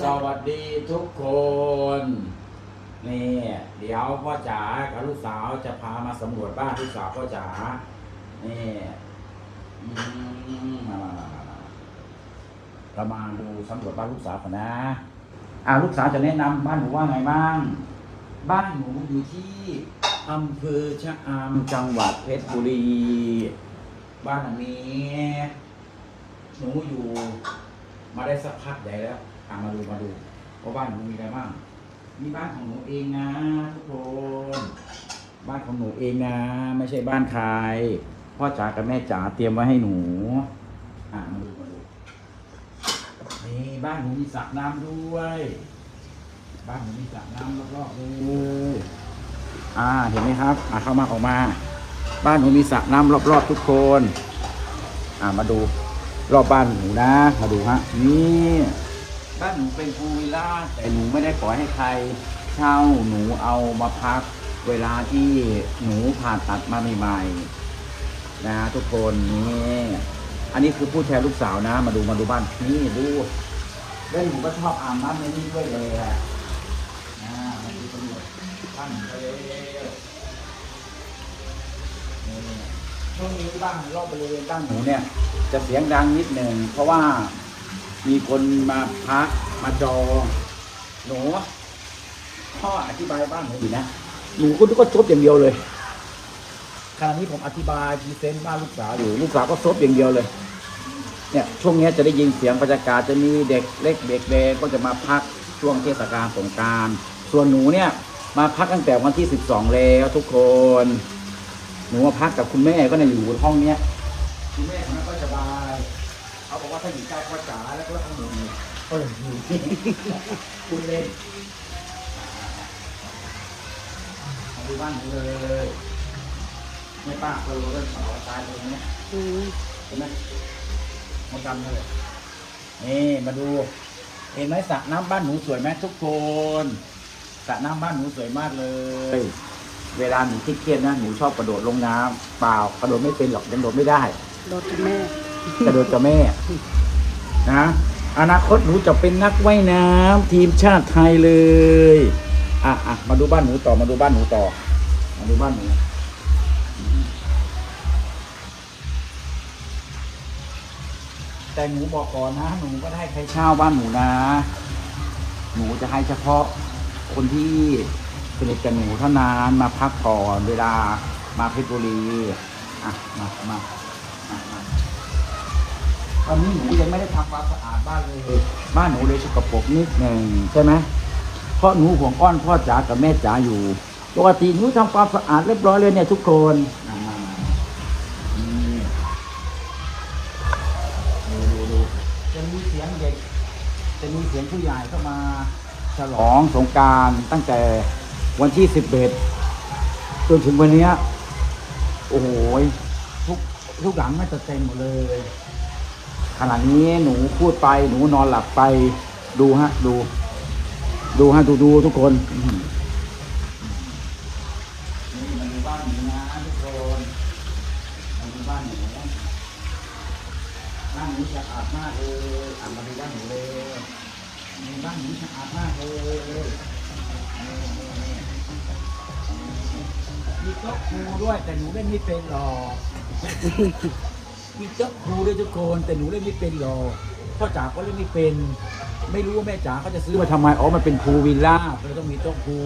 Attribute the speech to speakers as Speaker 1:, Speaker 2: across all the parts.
Speaker 1: สวัสดีทุกคนนี่เดี๋ยวพ่อจ๋ากับลูกสาวจะพามาสำรวจบ้านลูกสาวพ่อจ๋านี่มามามามามาเรามาดูสำรวจบ้านลูกสาวก่อนนะอ่าลูกสาวจะแนะนำบ้านหนูว่าไงบ้าง บ้านหนูอยู่ที่อำเภอชะอำจังหวัดเพชรบุรี บ้านหลังนี้ หนูอยู่ มาได้สักพักใหญ่แล้ว อะมาดูมาดูว่าบ้านหนูมีอะไรบ้างมีบ้านของหนูเองนะทุกคนบ้านของหนูเองนะ ไม่ใช่บ้านใครพ่อจ๋ากับแม่จ๋าเตรียมไว้ให้หนู อะมาดูมาดูนี่บ้านหนูมีสระน้ำด้วย บ้านหนูมีสระน้ำรอบๆเลยอ่าเห็นไหมครับ อะเข้ามาออกมา บ้านหนูมีสระน้ำรอบๆทุกคน อ่ามาดูรอบบ้านหนูนะ มาดูฮะนี่ บ้านหนูเป็นพูวิลล่าแต่หนูไม่ได้ปล่อยให้ใคร เช่าหนูเอามาพัก เวลาที่หนูผ่าตัดมาใหม่ๆนะทุกคนนี่อันนี้คือผู้แทนลูกสาวนะ มาดูมาดูบ้านนี่ดูแล้วหนูก็ชอบอาบน้ำในนี้ด้วยเลยแหละนะมาดูตำรวจบ้านหนูไปเลยนี่ช่วงนี้บ้านรอบบริเวณบ้านหนูเนี่ย จะเสียงดังนิดหนึ่งเพราะว่า มีคนมาพักมาจองหนูพ่ออธิบายบ้านหนูอยู่นะหนูก็ก็ซบอย่างเดียวเลยขณะนี้ผมอธิบายพรีเซนต์บ้านลูกสาวอยู่ลูกสาวก็ซบอย่างเดียวเลยเนี่ยช่วงเนี้ยจะได้ยินเสียงบรรยากาศจะมีเด็กเล็กเด็กแดงก็จะมาพักช่วงเทศกาลสงกรารส่วนหนูเนี่ยมาพักตั้งแต่วันที่ 12 แล้วทุกคน หนูมาพักกับคุณแม่ก็เนี่ยอยู่ห้องเนี้ยคุณแม่ของนั้นก็สบายเขาบอกว่าถ้า อยู่ใกล้พ่อจ๋าแล้วก็ต้องหนูเอออยู่ที่คุณเล่นมาดูบ้านหนูเลยไม่ป้าเคยรู้เรื่องสาวตายตรงนี้
Speaker 2: อืม
Speaker 1: เห็นไหมมดดำเลยนี่มาดูเห็นไหมสระน้ำบ้านหนูสวยไหมทุกคนสระน้ำบ้านหนูสวยมากเลย เวลาหนูเครียดๆนะหนูชอบกระโดดลงน้ำเปล่ากระโดดไม่เป็นหรอกยังโดดไม่ได้
Speaker 2: รถแม่
Speaker 1: กระโดดกับแม่นะอนาคตหนูจะเป็นนักว่ายน้ำทีมชาติไทยเลยอะอะมาดูบ้านหนูต่อมาดูบ้านหนูต่อ มาดูบ้านหนูแต่หนูบอกก่อนนะ หนูก็ได้ใครเช่าบ้านหนูนะ หนูจะให้เฉพาะคนที่สนิทกับหนูเท่านั้นมาพักผ่อนเวลามาเพชรบุรีอะมามา ตอนนี้หนูยังไม่ได้ทำความสะอาดบ้านเลย บ้านหนูเลยสกปรกนิดหนึ่งใช่ไหมเพราะหนูห่วงอ้อนพ่อจ๋ากับแม่จ๋าอยู่ปกติหนูทำความสะอาดเรียบร้อยเลยเนี่ยทุกคนดูดูดูจะมีเสียงเด็ก จะมีเสียงผู้ใหญ่เข้ามาฉลองสงกรารตั้งแต่วันที่สิบเอ็ดจนถึงวันนี้ โอ้โหทุกทุกหลังไม่จะเต็มหมดเลย ขณะนี้หนูพูดไปหนูนอนหลับไป ดูฮะ ดู ดูฮะดูดูทุกคนอื้อหือนี่มาดูบ้านหนูนะทุกคนมาดูบ้านหนูบ้านหนูสะอาดมากเลยอะมาดูบ้านหนูเลยบ้านหนูสะอาดมากเลยมีโต๊ะครูด้วยแต่หนูเล่นไม่เป็นหรอก มีเจ้าครูด้วยทุกคนแต่หนูเล่นไม่เป็นหรอกพ่อจ๋าก็เล่นไม่เป็น ไม่รู้ว่าแม่จ๋าเขาจะซื้อมาทำไมอ๋อมันเป็นครูวิลล่าเลยต้องมีโต๊ะครู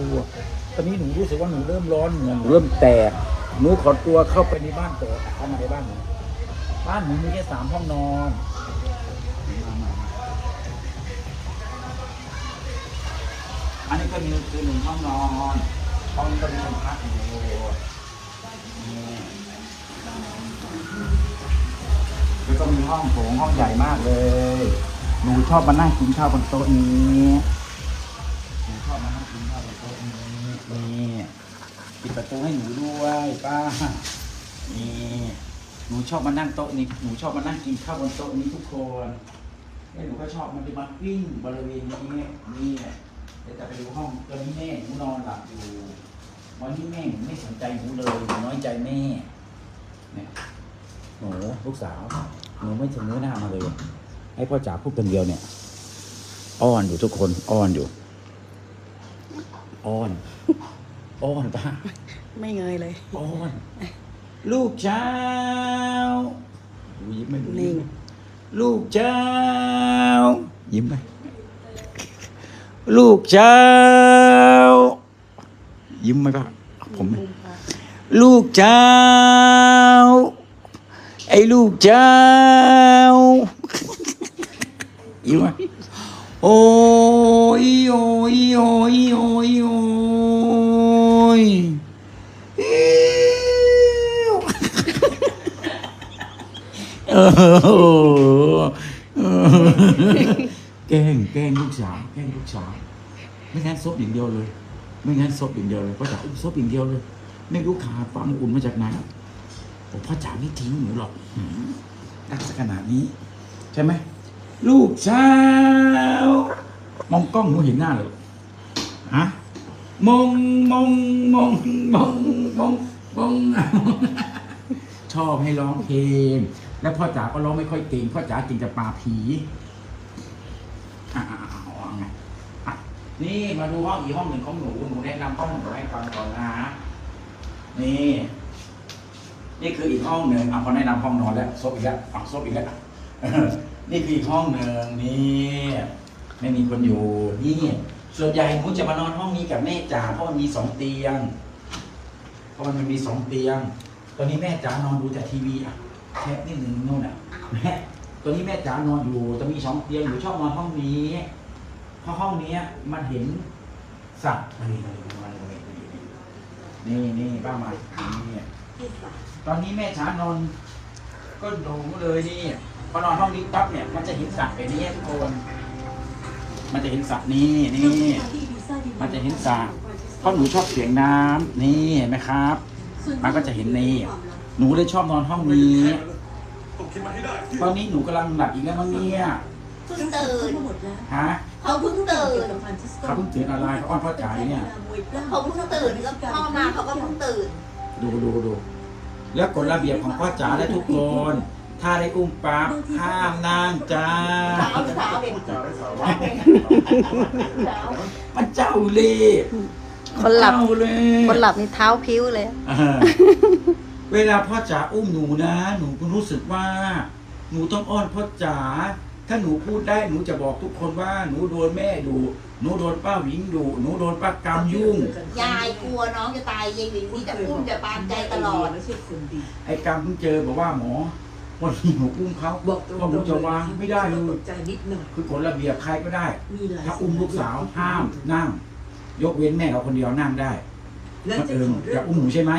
Speaker 1: ตอนนี้หนูรู้สึกว่าหนูเริ่มร้อนเหงื่อหนูเริ่มแตกหนูขอตัวเข้าไปในบ้านก่อนเข้ามาในบ้านหนูบ้านหนูมีแค่สามห้องนอนมามามาอันนี้ก็มีคือหนึ่งห้องนอนห้องนี้ก็มีห้องพักอยู่นี่ แล้วก็มีห้องโถงห้องใหญ่มากเลย หนูชอบมานั่งกินข้าวบนโต๊ะนี้หนูชอบมานั่งกินข้าวบนโต๊ะนี้นี่ปิดประตูให้หนูด้วยป้านี่หนูชอบมานั่งโต๊ะนี้หนูชอบมานั่งกินข้าวบนโต๊ะนี้ทุกคนแล้วหนูก็ชอบมันจะมาวิ่งบริเวณนี้นี่เดี๋ยวจะไปดูห้องตอนนี้แม่หนูนอนหลับอยู่วันนี้แม่หนูไม่สนใจหนูเลยหนูน้อยใจแม่เนี่ย หนูลูกสาวหนูไม่ถึงเนื้อหน้ามาเลยให้พ่อจ๋าพูดคนเดียวเนี่ย อ้อนอยู่ทุกคน อ้อนอยู่ อ้อน อ้อนป้า
Speaker 2: ไม่เงยเลย
Speaker 1: อ้อน ลูกเจ้าดูยิ้มไหมดูยิ้มไหมลูกเจ้า ยิ้มไหมลูกเจ้า ยิ้มไหมป้าผมไหมลูกเจ้า ไอ้ลูกเจ้ายิ้มไหมโอ้ยโอ้ยโอ้ยโอ้ยโอ้ยเออแกล้งแกล้งลูกสาวแกล้งลูกสาวไม่งั้นซบอย่างเดียวเลย ไม่งั้นซบอย่างเดียวเลยพ่อจ๋าซบอย่างเดียวเลย ไม่รู้ขาดความอุ่นมาจากไหน ผมพ่อจ๋าไม่ทิ้งหนูหรอกรักขนาดนี้ ใช่ไหมลูกสามองกล้องหนูเห็นหน้าเลยฮะมองมองมองมองมองมองชอบให้ร้องเพลง แล้วพ่อจ๋าก็ร้องไม่ค่อยเก่งพ่อจ๋าเก่งแต่ปลาผีอะอะอะเอาไงนี่มาดูห้องอีกห้องหนึ่งของหนูหนูแนะนำห้องหนูให้ฟังก่อนนะนี่ นี่คืออีกห้องหนึ่งอะพอแนะนำห้องนอนแล้วซบอีกแล้วอะซบอีกแล้วนี่คืออีกห้องหนึ่งนี่ไม่มีคนอยู่นี่ส่วนใหญ่หนูจะมานอนห้องนี้กับแม่จ๋าเพราะมันมีสองเตียง เพราะมันมีสองเตียง ตอนนี้แม่จ๋านอนดูแต่ทีวีอะแค่นิดหนึ่งนู่นอะแม่ตอนนี้แม่จ๋านอนอยู่จะมีสองเตียงหนูชอบนอนห้องนี้เพราะห้องนี้มันเห็นสัตว์นี่นี่นี่นี่ป้ามานี่ ตอนนี้แม่จ๋านอน ก็หนูเลยนี่พอนอนห้องนี้ปั๊บเนี่ย มันจะเห็นสระแบบนี้ทุกคนมันจะเห็นสระนี้นี่ มันจะเห็นสระเพราะหนูชอบเสียงน้ำนี่เห็นไหมครับ มันก็จะเห็นนี่หนูเลยชอบนอนห้องนี้ตอนนี้หนูกำลังหลับอีกแล้วมั้งเนี่ย
Speaker 3: เพิ่งตื่น
Speaker 1: ฮะ
Speaker 3: เขาเพิ่งตื่น
Speaker 1: เขาเพิ่งตื่นอะไรเขาอ้อนพ่อจ๋าเนี่ย
Speaker 3: เขาเพิ่งตื่นก็พ่อมาเขาก็เพิ่งตื่น
Speaker 1: ดูดูดูแล้วกฎระเบียบของพ่อจ๋าและทุกคน ถ้าได้อุ้มปั๊บห้ามนั่งจ้า
Speaker 3: สาวสาวเป็นสาว
Speaker 1: มันเจ้าเล่ห์
Speaker 2: คนหลับ
Speaker 1: เจ้าเล่ห์
Speaker 2: คนหลับนี่เท้าพิ้วเลย
Speaker 1: อ่าเวลาพ่อจ๋าอุ้มหนูนะ หนูก็รู้สึกว่า หนูต้องอ้อนพ่อจ๋าถ้าหนูพูดได้หนูจะบอกทุกคนว่าหนูโดนแม่ดู หนูโดนป้าหวิงดูหนูโดนป้ากำยุ่ง
Speaker 3: ยายกลัวน้องจะตายยายหวิงนี่จะอุ้มจะปามใจตลอด
Speaker 4: ไม่ใช่คนดี
Speaker 1: ไอ้กำเพิ่งเจอบอกว่าหมอวันนี้หนูอุ้มเขา
Speaker 4: บอกตรง
Speaker 1: เพราะหนูจะวางไม่ได้เล
Speaker 4: ต
Speaker 1: ย
Speaker 4: กใจนิดหน่อย
Speaker 1: คือกฎระเบียบใครก็ได้
Speaker 4: มีหลาย
Speaker 1: ถ้าอุ้มลูกสาวห้ามนั่ง ยกเว้นแม่เราคนเดียวนั่งได้
Speaker 4: และ
Speaker 1: คน
Speaker 4: จะ
Speaker 1: อื่น
Speaker 4: ขอ
Speaker 1: อ
Speaker 4: เรื่
Speaker 1: ย่าอุ้มหนูใช่ไหม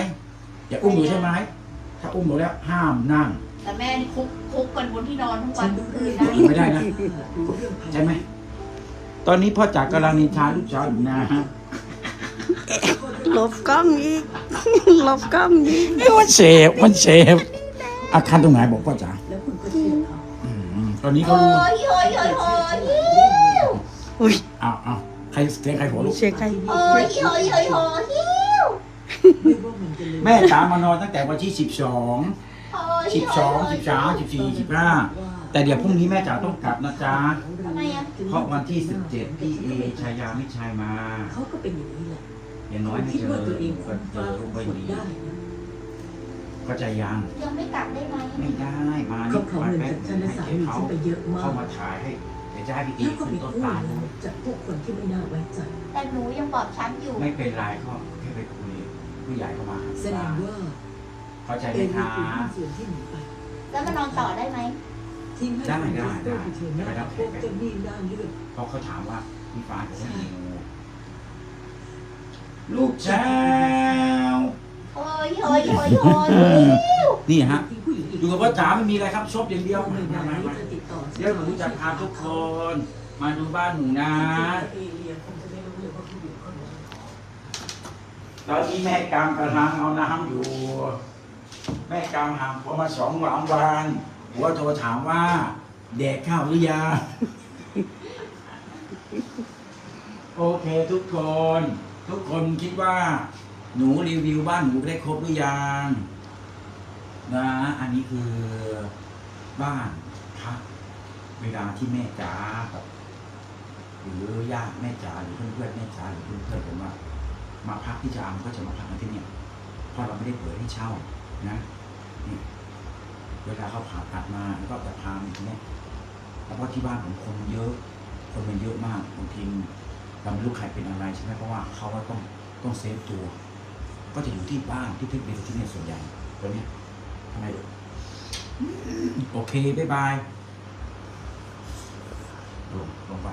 Speaker 1: อย่าอุ้มหนูใช่ไหมถ้าอุ้มหนูแล้วห้ามนั่ง
Speaker 3: แต่แม่นี่คุกคุกกันบนที่นอนทั้งวั
Speaker 4: ฉั
Speaker 3: น
Speaker 4: น
Speaker 3: ทั้ง
Speaker 4: คื
Speaker 3: คื
Speaker 4: น
Speaker 3: น
Speaker 4: นะ
Speaker 3: นะ
Speaker 1: ไม่ได้นะ
Speaker 4: ดูเรื่องภาย
Speaker 1: ใช่ไหม ตอนนี้พ่อจ๋ากำลังนินทาลูกสาวอยู่นะฮะ
Speaker 2: ลบกล้องอีก ลบกล้องอีก
Speaker 1: เอ้ยมันเสพมันเสพอาคารตรงไหนบอกพ่อจ๋า
Speaker 4: แล้วคุณก็เชื่อเขา
Speaker 1: อืมตอนนี้เขา
Speaker 3: โอ้
Speaker 1: รู้
Speaker 3: ยโอ้ยโอ้ยโอ้ย
Speaker 2: อุ้ย
Speaker 1: อ้าวอ้าวใครเสียงใครหัวลูก
Speaker 2: เชียร์ใคร
Speaker 3: โอ้ยโอ้ยโอ้ยโอ้ย
Speaker 4: ไม่ว่ามันจะเลย
Speaker 1: แม่จ๋ามานอนตั้งแต่วันที่สิบสอง
Speaker 3: โอ้ย
Speaker 1: สิบสองสิบสามสิบสี่สิบห้าแต่เดี๋ยวพรุ่งนี้แม่จ๋าต้องกลับนะจ๊ะ
Speaker 3: ทำไมอะ
Speaker 1: เพราะวันที่สิบเจ็ดพี่เอชายามิชัยมา
Speaker 4: เขาก็เป็นอย่างนี้แหละ
Speaker 1: อย่างน้อยไม่
Speaker 4: คิด
Speaker 1: เจอ
Speaker 4: ว่าตัวเอง
Speaker 1: ก็
Speaker 4: คน
Speaker 1: เจ
Speaker 4: ฟ้า
Speaker 1: อลูก
Speaker 4: ค
Speaker 1: ไม่
Speaker 4: น
Speaker 1: ดี
Speaker 4: ได้นะ
Speaker 1: ก็ใจยัง
Speaker 3: ยังไม่กลับได้ไหม
Speaker 1: ไม่ได้มา
Speaker 4: เขาขอ
Speaker 1: มา
Speaker 4: เงิน
Speaker 1: แป๊บ
Speaker 4: จากฉันและสามี
Speaker 1: เขา
Speaker 4: ฉันไปเยอะมา
Speaker 1: เข้าก มาถ่ายให้เดี๋ยวจะให้พี่เอ
Speaker 4: แล้วก็
Speaker 1: ขึ้
Speaker 4: ไป
Speaker 1: นต้น
Speaker 4: กู้
Speaker 1: ตาล
Speaker 4: เงินจากพวกคนที่ไม่น่าไว้ใจ
Speaker 3: แต่หนูยังบอบช้ำอยู่
Speaker 1: ไม่เป็นไรก็แค่ไปคุยผู้ใหญ่เข้ามา
Speaker 4: แสดงว่า
Speaker 1: เข้าใจ
Speaker 4: เอ
Speaker 1: ไหม
Speaker 4: มี
Speaker 1: คะ
Speaker 4: คุณหุ้นส่วนที่หนีไป
Speaker 3: แล้วมานอนต่อได้ไหม
Speaker 4: ทิ้งให้
Speaker 1: ได้
Speaker 4: คุณ
Speaker 1: ได้
Speaker 4: เอสเตอร์ไปเถอะ
Speaker 1: ได้
Speaker 4: นะพวกเจ้าหนี้ด้านเลือด
Speaker 1: เพราะเขาถามว่าพี่ฟ้าจะให้งูลูกเช้า
Speaker 3: โอ้ยโอ้ยโอ้ยโอ้ย
Speaker 1: นี่ฮะ
Speaker 4: ที่ผู้หญิงอีก
Speaker 1: อยู่กับพ่อจ๋าไม่มีอะไรครับชอบอย่างเดียว
Speaker 4: ไม่
Speaker 1: มา
Speaker 4: ได้
Speaker 1: มามา
Speaker 4: จะติดต่อ
Speaker 1: เดี๋ยวหนูจะพาทุกคน มาดูบ้านหนูนะ
Speaker 4: เอเลียคงจะไม่รู้เลยว่าผู้หญิงคนนั้น
Speaker 1: ตอนนี้แม่กำกำลังเอาน้ำอยู่ แม่กำห่างผัวมาสองสามวัน ผัวโทรถามว่า แดกข้าวหรือยังโอเคทุกคน ทุกคนคิดว่า หนูรีวิวบ้านหนูได้ครบหรือยังนะอันนี้คือบ้านพักเวลาที่แม่จ๋ากับญาติแม่จ๋าหรือเพื่อนๆแม่จ๋าหรือเพื่อนๆผมว่ามาพักที่จามก็จะมาพักกันที่เนี่ยเพราะเราไม่ได้เปิดให้เช่านะนี่ เวลาเขาผ่าตัดมาแล้วก็จะพามาที่เนี่ยแล้วก็ที่บ้านผมคนเยอะ คนมันเยอะมากบางทีเราไม่รู้ใครเป็นอะไรใช่ไหมเพราะว่าเขาก็ต้องต้องเซฟตัว ก็จะอยู่ที่บ้านที่เพชรบุรีที่เนี่ยส่วนใหญ่ตัวเนี้ยทำไมลูโอเค บ๊ายบายลงลงไป